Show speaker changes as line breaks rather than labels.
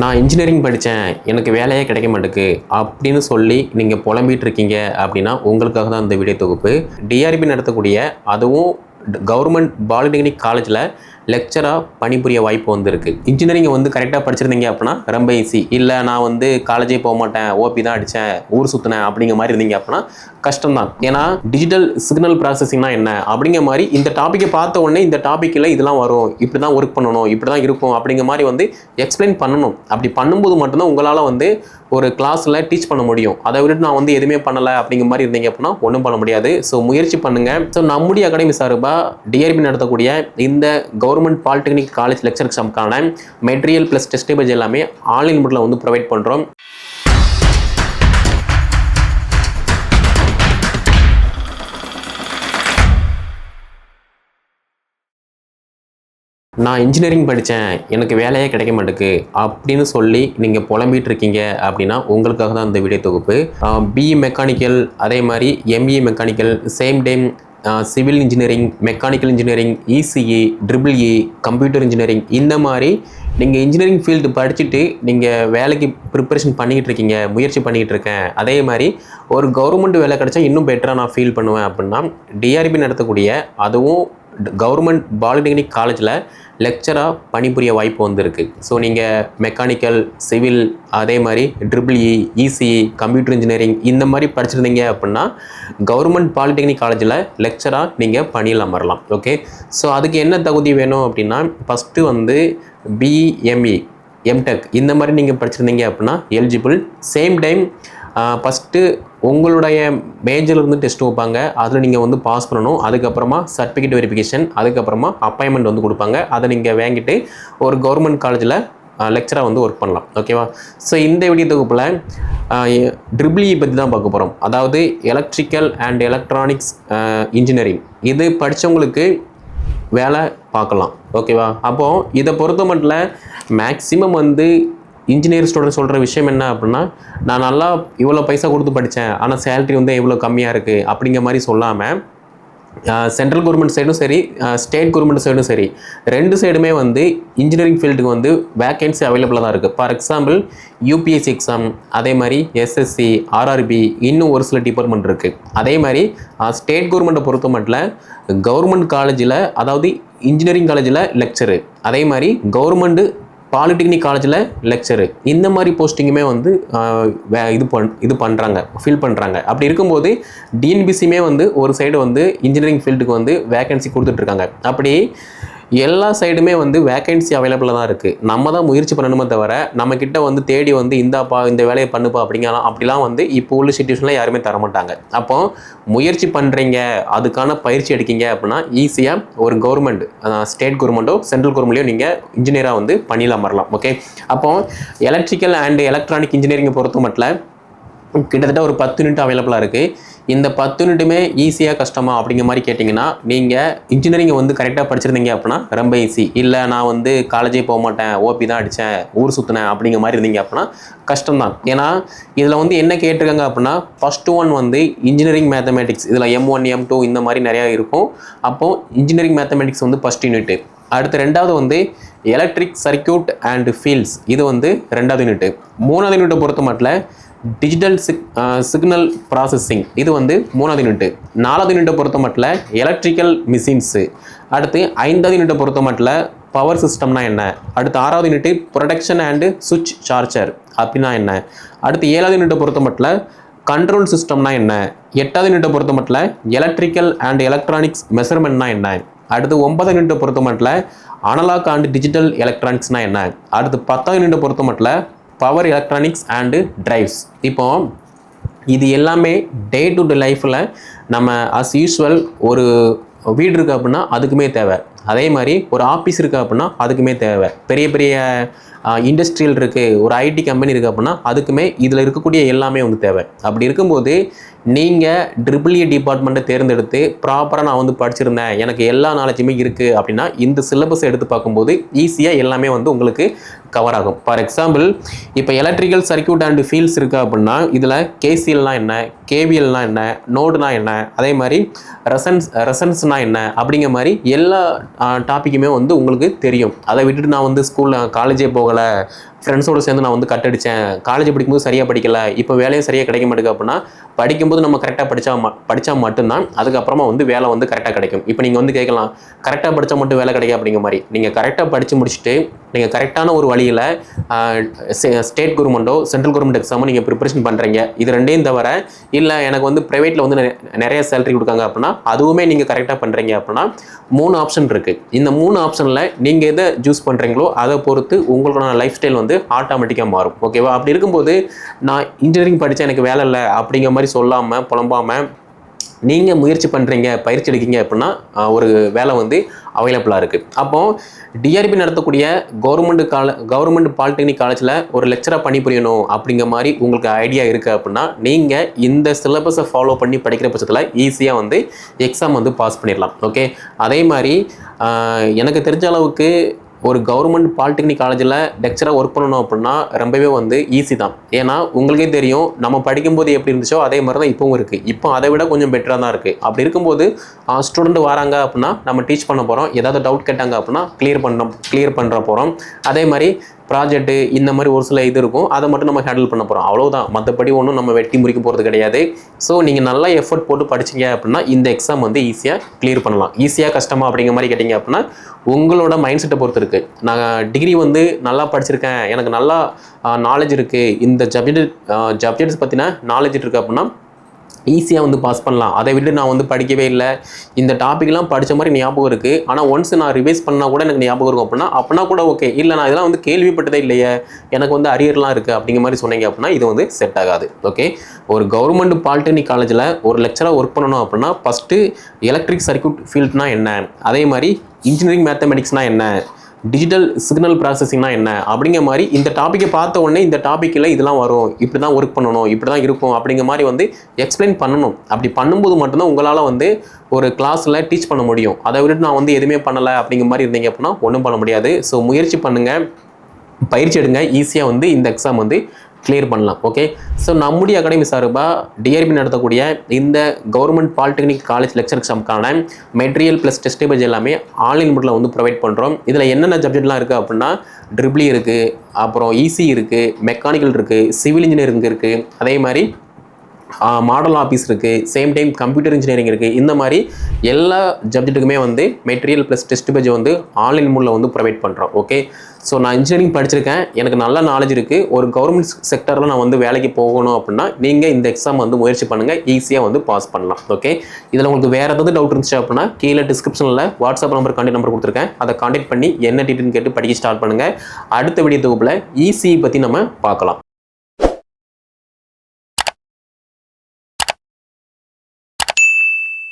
நான் இன்ஜினியரிங் படித்தேன் எனக்கு வேலையே கிடைக்க மாட்டேக்கு அப்படின்னு சொல்லி நீங்கள் புலம்பிட்டு இருக்கீங்க அப்படின்னா உங்களுக்காக தான் இந்த வீடியோ தொகுப்பு. டிஆர்பி நடத்தக்கூடிய அதுவும் கவர்மெண்ட் பாலிடெக்னிக் காலேஜில் லெக்சராக பணிபுரிய வாய்ப்பு வந்திருக்கு. இன்ஜினியரிங் வந்து கரெக்டாக படிச்சிருந்தீங்க அப்படின்னா ரொம்ப ஈஸி இல்லை நான் வந்து காலேஜே போக மாட்டேன் ஓபி தான் அடித்தேன் ஊர் சுற்றினேன் அப்படிங்கிற மாதிரி இருந்தீங்க அப்படின்னா கஷ்டம்தான். ஏன்னா டிஜிட்டல் சிக்னல் ப்ராசஸிங்னா என்ன? அப்படிங்கிற மாதிரி இந்த டாப்பிக்கை பார்த்த உடனே இந்த டாப்பிக்கில் இதெல்லாம் வரும். இப்படி தான் ஒர்க் பண்ணணும் இப்படி தான் இருக்கும் அப்படிங்கிற மாதிரி வந்து எக்ஸ்பிளைன் பண்ணணும். அப்படி பண்ணும்போது மட்டும்தான் உங்களால் வந்து ஒரு கிளாஸில் டீச் பண்ண முடியும். அதை விட்டுட்டு நான் வந்து எதுவுமே பண்ணலை அப்படிங்கிற மாதிரி இருந்தீங்க அப்படின்னா ஒன்றும் பண்ண முடியாது. ஸோ முயற்சி பண்ணுங்கள் ஸோ நம்முடைய அகாடமி சார்பாக டிஆர்பி நடத்தக்கூடிய இந்த கவர்மெண்ட் பாலிடெக்னிக் காலேஜ் லெக்சர் எக்ஸாமுக்கான மெட்டீரியல் ப்ளஸ் டெஸ்ட் பேஜ் எல்லாமே ஆன்லைன் முறையில் வந்து ப்ரொவைட் பண்ணுறோம் நான் இன்ஜினியரிங் படித்தேன் எனக்கு வேலையே கிடைக்க மாட்டேக்கு அப்படின்னு சொல்லி நீங்கள் புலம்பிட்டு இருக்கீங்க அப்படின்னா உங்களுக்காக தான் இந்த வீடியோ தொகுப்பு. பிஇ மெக்கானிக்கல் அதே மாதிரி ME mechanical same time civil engineering mechanical engineering ECE triple E computer engineering இந்த மாதிரி நீங்கள் இன்ஜினியரிங் ஃபீல்டு படிச்சுட்டு நீங்கள் வேலைக்கு ப்ரிப்பரேஷன் பண்ணிக்கிட்டு இருக்கீங்க முயற்சி பண்ணிக்கிட்டு இருக்கேன். அதே மாதிரி ஒரு கவர்மெண்ட் வேலை கிடைச்சா இன்னும் பெட்டராக நான் ஃபீல் பண்ணுவேன் அப்படின்னா டிஆர்பி நடத்தக்கூடிய அதுவும் கவர்மெண்ட் பாலிடெக்னிக் காலேஜில் லெக்சராக பணிபுரிய வாய்ப்பு வந்திருக்கு. ஸோ நீங்கள் மெக்கானிக்கல் சிவில் அதே மாதிரி triple E ECE computer engineering இந்த மாதிரி படிச்சிருந்தீங்க அப்படின்னா கவர்மெண்ட் பாலிடெக்னிக் காலேஜில் லெக்சராக நீங்கள் பணியில் அமரலாம். ஓகே ஸோ அதுக்கு என்ன தகுதி வேணும் அப்படின்னா ஃபஸ்ட்டு வந்து பிஎம்இ எம்டெக் இந்த மாதிரி நீங்கள் படிச்சிருந்தீங்க அப்படின்னா எலிஜிபிள் சேம் டைம் ஃபஸ்ட்டு உங்களுடைய மேஜர்லேருந்து இருந்து டெஸ்ட் வைப்பாங்க. அதில் நீங்கள் வந்து பாஸ் பண்ணணும். அதுக்கப்புறமா சர்டிஃபிகேட் வெரிஃபிகேஷன் அதுக்கப்புறமா அப்பாயின்மெண்ட் வந்து கொடுப்பாங்க. அதை நீங்கள் வாங்கிட்டு ஒரு கவர்மெண்ட் காலேஜில் லெக்சராக வந்து ஒர்க் பண்ணலாம். ஓகேவா ஸோ இந்த வீடியோ தொகுப்பில் ட்ரிபிள்இ e பற்றி தான் பார்க்க போகிறோம் அதாவது எலக்ட்ரிக்கல் அண்ட் எலக்ட்ரானிக்ஸ் இன்ஜினியரிங் இது படித்தவங்களுக்கு வேலை பார்க்கலாம். ஓகேவா அப்போது இதை பொறுத்த மட்டும் மேக்ஸிமம் வந்து இன்ஜினியர் ஸ்டூடெண்ட் சொல்கிற விஷயம் என்ன அப்படின்னா நான் நல்லா இவ்வளோ பைசா கொடுத்து படித்தேன் ஆனால் சேல்ரி வந்து இவ்வளோ கம்மியாக இருக்குது அப்படிங்கிற மாதிரி சொல்லாமல் சென்ட்ரல் கவர்மெண்ட் சைடும் சரி ஸ்டேட் கவர்மெண்ட் சைடும் சரி ரெண்டு சைடுமே வந்து இன்ஜினியரிங் ஃபீல்டுக்கு வந்து வேக்கன்சி அவைலபிளாக தான் இருக்குது ஃபார் எக்ஸாம்பிள் யூபிஎஸ்சி எக்ஸாம் அதே மாதிரி எஸ்எஸ்சி ஆர்ஆர்பி இன்னும் ஒரு சில டிபார்ட்மெண்ட் இருக்குது அதே மாதிரி ஸ்டேட் கவர்மெண்ட்டை பொறுத்த மட்டும் கவர்மெண்ட் காலேஜில் அதாவது இன்ஜினியரிங் காலேஜில் லெக்சரு அதே மாதிரி கவர்மெண்ட்டு பாலிடெக்னிக் காலேஜில் லெக்சரு இந்த மாதிரி போஸ்டிங்குமே வந்து வே இது பண் இது பண்ணுறாங்க ஃபில் பண்ணுறாங்க அப்படி இருக்கும்போது டிஎன்பிசியுமே வந்து ஒரு சைடு வந்து இன்ஜினியரிங் ஃபீல்டுக்கு வந்து வேகன்சி கொடுத்துட்ருக்காங்க அப்படி எல்லா சைடுமே வந்து வேக்கன்சி அவைலபிளாக தான் இருக்குது நம்ம தான் முயற்சி பண்ணணுமே தவிர நம்மக்கிட்ட வந்து தேடி வந்து இந்தாப்பா இந்த வேலையை பண்ணுப்பா அப்படிங்கலாம் அப்படிலாம் வந்து இப்போ உள்ள சுச்சுவேஷனில் யாருமே தர மாட்டாங்க. அப்போ முயற்சி பண்ணுறீங்க அதுக்கான பயிற்சி எடுக்கீங்க அப்படின்னா ஈஸியாக ஒரு கவர்மெண்ட் ஸ்டேட் கவர்மெண்ட்டோ சென்ட்ரல் கவர்மெண்ட்லையோ நீங்கள் இன்ஜினியராக வந்து பணியில் அமரலாம் ஓகே அப்போ எலக்ட்ரிக்கல் அண்ட் எலக்ட்ரானிக் இன்ஜினியரிங்கை பொறுத்த மட்டும் கிட்டத்தட்ட ஒரு பத்து யூனிட் அவைலபிளாக இருக்குது இந்த பத்து யூனிட்டுமே ஈஸியாக கஷ்டமா அப்படிங்கிற மாதிரி கேட்டிங்கன்னா நீங்கள் இன்ஜினியரிங் வந்து கரெக்டாக படிச்சிருந்தீங்க அப்படின்னா ரொம்ப ஈஸி இல்லை நான் வந்து காலேஜே போக மாட்டேன் ஓபி தான் அடித்தேன் ஊர் சுற்றினேன் அப்படிங்கிற மாதிரி இருந்தீங்க அப்படின்னா கஷ்டம்தான். ஏன்னா இதில் வந்து என்ன கேட்டிருக்காங்க அப்படின்னா ஃபஸ்ட்டு ஒன் வந்து இன்ஜினியரிங் மேத்தமேட்டிக்ஸ் இதில் எம் ஒன் எம் டூ இந்த மாதிரி நிறையா இருக்கும். அப்போது இன்ஜினியரிங் மேத்தமேட்டிக்ஸ் வந்து ஃபஸ்ட் யூனிட்டு அடுத்து ரெண்டாவது வந்து எலக்ட்ரிக் சர்க்கியூட் அண்ட் ஃபீல்ட்ஸ் இது வந்து ரெண்டாவது யூனிட்டு மூணாவது யூனிட்டை பொறுத்த மட்டும் டிஜிட்டல் சிக் சிக்னல் ப்ராசஸிங் இது வந்து மூணாவது யூனிட்டு நாலாவது யூனிட்டை பொறுத்த மட்டில் எலக்ட்ரிக்கல் மிஷின்ஸு அடுத்து ஐந்தாவது யூனிட்டை பொறுத்த மட்டில் பவர் சிஸ்டம்னா என்ன? அடுத்து ஆறாவது யூனிட்டு ப்ரொடக்ஷன் அண்டு சுவிட்ச் சார்ஜர் அப்படின்னா என்ன? அடுத்து ஏழாவது யூனிட்டை பொறுத்த மட்டில் கண்ட்ரோல் சிஸ்டம்னா என்ன? எட்டாவது யூனிட்டை பொறுத்த மட்டில் எலக்ட்ரிக்கல் அண்ட் எலக்ட்ரானிக்ஸ் மெஷர்மெண்ட்னா என்ன? அடுத்து ஒன்பதாம் யூனிட்டை பொறுத்த மட்டில் அனலாக் அண்ட் டிஜிட்டல் எலக்ட்ரானிக்ஸ்னால் என்ன? அடுத்து பத்தாம் யூனிட்டை பொறுத்த மட்டில் பவர் எலக்ட்ரானிக்ஸ் அண்டு டிரைவ்ஸ் இப்போ இது எல்லாமே டே டு டே லைஃப்பில் நம்ம அஸ் யூஸ்வல் ஒரு வீடு இருக்குது அப்படின்னா அதுக்குமே தேவை. அதே மாதிரி ஒரு ஆஃபீஸ் இருக்குது அப்படின்னா அதுக்குமே தேவை. பெரிய பெரிய இண்டஸ்ட்ரியல் இருக்குது ஒரு ஐடி கம்பெனி இருக்குது அப்படின்னா அதுக்குமே இதில் இருக்கக்கூடிய எல்லாமே வந்து தேவை. அப்படி இருக்கும்போது நீங்கள் ட்ரிபிள் இ டிபார்ட்மெண்ட்டை தேர்ந்தெடுத்து ப்ராப்பராக நான் வந்து படிச்சிருந்தேன் எனக்கு எல்லா நாலேஜுமே இருக்குது அப்படின்னா இந்த சிலபஸ் எடுத்து பார்க்கும்போது ஈஸியாக எல்லாமே வந்து உங்களுக்கு கவர் ஆகும். ஃபார் எக்ஸாம்பிள் இப்போ எலக்ட்ரிக்கல் சர்க்கியூட் அண்ட் ஃபீல்ட்ஸ் இருக்குது அப்படின்னா இதில் கேசிஎல்னா என்ன கேவிஎல்னா என்ன நோடுனா என்ன அதே மாதிரி ரெசன்ஸ் ரெசன்ஸ்னால் என்ன அப்படிங்கிற மாதிரி எல்லா டாப்பிக்குமே வந்து உங்களுக்கு தெரியும். அதை விட்டுட்டு நான் வந்து ஸ்கூலில் காலேஜே போகலை. ஃப்ரெண்ட்ஸோடு சேர்ந்து நான் வந்து கட் அடித்தேன் காலேஜ் படிக்கும்போது சரியாக படிக்கலை. இப்போ வேலையும் சரியாக கிடைக்க மாட்டேங்குது அப்படின்னா படிக்கும்போது நம்ம கரெக்டாக படித்தா படித்தா மட்டும்தான் அதுக்கப்புறமா வந்து வேலை வந்து கரெக்டாக கிடைக்கும். இப்போ நீங்கள் வந்து கேட்கலாம் கரெக்டாக படித்தா மட்டும் வேலை கிடைக்கும் அப்படிங்கிற மாதிரி. நீங்கள் கரெக்டாக படித்து முடிச்சுட்டு நீங்கள் கரெக்டான ஒரு வழியில் ஸ்டேட் கவர்மெண்ட்டோ சென்ட்ரல் கவர்மெண்ட் எக்ஸாமோ நீங்கள் ப்ரிப்பரேஷன் பண்ணுறீங்க இது ரெண்டையும் தவிர இல்லை எனக்கு வந்து ப்ரைவேட்டில் வந்து நிறைய- சேலரி கொடுக்காங்க அப்படின்னா அதுவுமே நீங்கள் கரெக்டாக பண்ணுறீங்க அப்படின்னா மூணு ஆப்ஷன் இருக்குது இந்த மூணு ஆப்ஷனில் நீங்கள் எதை சூஸ் பண்ணுறீங்களோ அதை பொறுத்து உங்களுக்கான லைஃப் ஸ்டைல் வந்து வந்து ஆட்டோமேட்டிக்காக மாறும். ஓகேவா அப்படி இருக்கும்போது நான் இன்ஜினியரிங் படித்தா எனக்கு வேலை இல்லை அப்படிங்கிற மாதிரி சொல்லாமல் புலம்பாமல் நீங்கள் முயற்சி பண்ணுறீங்க பயிற்சி எடுக்கீங்க அப்படின்னா ஒரு வேலை வந்து அவைலபிளாக இருக்குது அப்போது டிஆர்பி நடத்தக்கூடிய கவர்மெண்ட் கால கவர்மெண்ட் பாலிடெக்னிக் காலேஜில் ஒரு லெக்சராக பணிபுரியணும் அப்படிங்கிற மாதிரி உங்களுக்கு ஐடியா இருக்குது அப்படின்னா நீங்கள் இந்த சிலபஸை ஃபாலோ பண்ணி படிக்கிற பட்சத்தில் ஈஸியாக வந்து எக்ஸாம் வந்து பாஸ் பண்ணிடலாம். ஓகே அதே மாதிரி எனக்கு தெரிஞ்ச அளவுக்கு ஒரு கவர்மெண்ட் பாலிடெக்னிக் காலேஜில் லெக்சராக ஒர்க் பண்ணணும் அப்படின்னா ரொம்பவே வந்து ஈஸி தான். ஏன்னா உங்களுக்கே தெரியும் நம்ம படிக்கும்போது எப்படி இருந்துச்சோ அதே மாதிரி தான் இப்போவும் இருக்குது இப்போ அதை விட கொஞ்சம் பெட்டராக தான் இருக்குது அப்படி இருக்கும்போது ஸ்டூடெண்ட் வராங்க அப்படின்னா நம்ம டீச் பண்ண போகிறோம் ஏதாவது டவுட் கேட்டாங்க அப்படின்னா கிளியர் பண்ண கிளியர் பண்ணுற போகிறோம் அதே மாதிரி ப்ராஜெக்ட்டு இந்த மாதிரி ஒரு சில இது இருக்கும். அதை மட்டும் நம்ம ஹேண்டில் பண்ண போகிறோம் அவ்வளோதான் மற்றபடி ஒன்றும் நம்ம வெட்டி முடிக்க போகிறது கிடையாது. ஸோ நீங்கள் நல்லா எஃபர்ட் போட்டு படிச்சிங்க அப்படின்னா இந்த எக்ஸாம் வந்து ஈஸியாக கிளியர் பண்ணலாம். ஈஸியாக கஷ்டமா அப்படிங்கிற மாதிரி கேட்டிங்க அப்படின்னா உங்களோட மைண்ட் செட்டை பொறுத்து இருக்குது நான் டிகிரி வந்து நல்லா படிச்சிருக்கேன். எனக்கு நல்லா நாலேஜ் இருக்குது இந்த சப்ஜெக்ட் சப்ஜெக்ட்ஸ் பற்றின நாலேஜ் இருக்குது அப்படின்னா ஈஸியாக வந்து பாஸ் பண்ணலாம். அதை விட்டு நான் வந்து படிக்கவே இல்லை. இந்த டாப்பிக்லாம் படித்த மாதிரி ஞாபகம் இருக்குது ஆனால் ஒன்ஸ் நான் ரிவைஸ் பண்ணால் கூட எனக்கு ஞாபகம் இருக்கும். அப்படின்னா அப்படின்னா கூட ஓகே இல்லை நான் இதெல்லாம் வந்து கேள்விப்பட்டதே இல்லையே. எனக்கு வந்து அரியர்லாம் இருக்குது அப்படிங்கிற மாதிரி சொன்னீங்க அப்படின்னா இது வந்து செட் ஆகாது. ஓகே ஒரு கவர்மெண்ட் பாலிடெக்னிக் காலேஜில் ஒரு லெக்சராக ஒர்க் பண்ணணும் அப்படின்னா ஃபஸ்ட்டு எலக்ட்ரிக் சர்க்யூட் ஃபீல்ட்னா என்ன? அதே மாதிரி இன்ஜினியரிங் மேத்தமெட்டிக்ஸ்னால் என்ன? டிஜிட்டல் சிக்னல் ப்ராசஸிங்னா என்ன? அப்படிங்கிற மாதிரி இந்த டாப்பிக்கை பார்த்த உடனே இந்த டாப்பிக்கில் இதெல்லாம் வரும். இப்படி தான் ஒர்க் பண்ணணும். இப்படி தான் இருக்கும். அப்படிங்கிற மாதிரி வந்து எக்ஸ்பிளைன் பண்ணணும். அப்படி பண்ணும்போது மட்டும்தான் உங்களால் வந்து ஒரு கிளாஸில் டீச் பண்ண முடியும். அதை விட்டு நான் வந்து எதுவுமே பண்ணலை அப்படிங்கிற மாதிரி இருந்தீங்க அப்படின்னா ஒன்றும் பண்ண முடியாது. ஸோ முயற்சி பண்ணுங்கள் பயிற்சி எடுங்க. ஈஸியாக வந்து இந்த எக்ஸாம் வந்து கிளியர் பண்ணலாம் ஓகே ஸோ நம்முடைய அகாடமி சார்பாக டிஆர்பி நடத்தக்கூடிய இந்த கவர்மெண்ட் பாலிடெக்னிக் காலேஜ் லெக்சர் எக்ஸாமுக்கான மெட்டீரியல் ப்ளஸ் டெஸ்ட் பேஜ் எல்லாமே ஆன்லைன் முறையில் வந்து ப்ரொவைட் பண்ணுறோம் இதில் என்னென்ன சப்ஜெக்ட்லாம் இருக்குது அப்படின்னா ட்ரிபிளி இருக்குது அப்புறம் இசி இருக்குது மெக்கானிக்கல் இருக்குது சிவில் இன்ஜினியரிங் இருக்குது அதே மாதிரி மாடல் ஆஃபீஸ் இருக்குது சேம் டைம் கம்ப்யூட்டர் இன்ஜினியரிங் இருக்குது இந்த மாதிரி எல்லா சப்ஜெக்ட்டுக்குமே வந்து மெட்டீரியல் ப்ளஸ் டெஸ்ட் பேஜ் வந்து ஆன்லைன் மூலில் வந்து ப்ரொவைட் பண்ணுறோம் ஓகே ஸோ நான் இன்ஜினியரிங் படிச்சிருக்கேன். எனக்கு நல்ல நாலேஜ் இருக்குது ஒரு கவர்மெண்ட் செக்டரில் நான் வந்து வேலைக்கு போகணும் அப்படின்னா நீங்கள் இந்த எக்ஸாம் வந்து முயற்சி பண்ணுங்கள் ஈஸியாக வந்து பாஸ் பண்ணலாம். ஓகே இதில் உங்களுக்கு வேறு ஏதாவது டவுட் இருந்துச்சு அப்படின்னா கீழே டிஸ்கிரிப்ஷனில் வாட்ஸ்அப் நம்பர் கான்டெக்ட் நம்பர் கொடுத்துருக்கேன். அதை கான்டெக்ட் பண்ணி என்ன டீட்டெயில் கேட்டு படிக்க ஸ்டார்ட் பண்ணுங்கள் அடுத்த வீடியோ தொகுப்பில் ஈஸி பற்றி நம்ம பார்க்கலாம்.